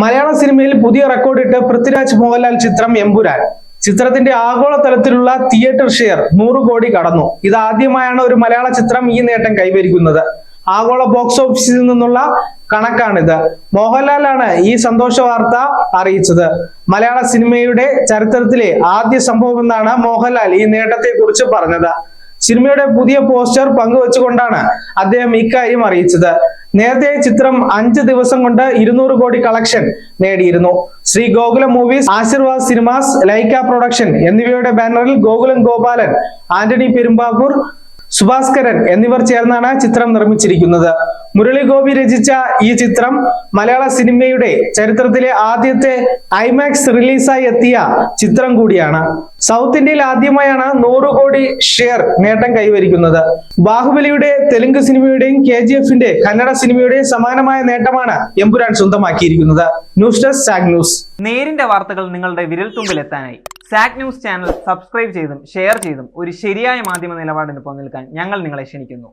മലയാള സിനിമയിൽ പുതിയ റെക്കോർഡിട്ട് പൃഥ്വിരാജ് മോഹൻലാൽ ചിത്രം എമ്പുരാൻ. ചിത്രത്തിന്റെ ആഗോള തലത്തിലുള്ള തിയേറ്റർ ഷെയർ നൂറ് കോടി കടന്നു. ഇത് ആദ്യമായാണ് ഒരു മലയാള ചിത്രം ഈ നേട്ടം കൈവരിക്കുന്നത്. ആഗോള ബോക്സ് ഓഫീസിൽ നിന്നുള്ള കണക്കാണിത്. മോഹൻലാലാണ് ഈ സന്തോഷ വാർത്ത അറിയിച്ചത്. മലയാള സിനിമയുടെ ചരിത്രത്തിലെ ആദ്യ സംഭവം എന്നാണ് മോഹൻലാൽ ഈ നേട്ടത്തെ കുറിച്ച് പറഞ്ഞത്. സിനിമയുടെ പുതിയ പോസ്റ്റർ പങ്കുവച്ചുകൊണ്ടാണ് അദ്ദേഹം ഇക്കാര്യം അറിയിച്ചത്. നേരത്തെ ചിത്രം അഞ്ച് ദിവസം കൊണ്ട് ഇരുന്നൂറ് കോടി കളക്ഷൻ നേടിയിരുന്നു. Sree Gokulam Movies Aashirvad Cinemas Lyca Production എന്നിവയുടെ ബാനറിൽ ഗോകുലം ഗോപാലൻ ആന്റണി പെരുമ്പാവൂർ സുഭാസ്കരൻ എന്നിവർ ചേർന്നാണ് ചിത്രം നിർമ്മിച്ചിരിക്കുന്നത്. മുരളി ഗോപി രചിച്ച ഈ ചിത്രം മലയാള സിനിമയുടെ ചരിത്രത്തിലെ ആദ്യത്തെ ഐമാക്സ് റിലീസായി എത്തിയ ചിത്രം കൂടിയാണ്. സൗത്ത് ഇന്ത്യയിൽ ആദ്യമായാണ് നൂറ് കോടി ഷെയർ നേട്ടം കൈവരിക്കുന്നത്. ബാഹുബലിയുടെ തെലുങ്ക് സിനിമയുടെയും കെ ജി എഫിന്റെ കന്നഡ സിനിമയുടെയും സമാനമായ നേട്ടമാണ് എമ്പുരാൻ സ്വന്തമാക്കിയിരിക്കുന്നത്. ന്യൂസ് ഡെസ്ക് സാഗ് ന്യൂസ് നേരിന്റെ വാർത്തകൾ നിങ്ങളുടെ വിരൽത്തുമ്പിൽ എത്താനായി സാക് ന്യൂസ് ചാനൽ സബ്സ്ക്രൈബ് ചെയ്തും ഷെയർ ചെയ്തും ഒരു ശരിയായ മാധ്യമ നിലപാടിന് നിൽക്കാൻ ഞങ്ങൾ നിങ്ങളെ ക്ഷണിക്കുന്നു.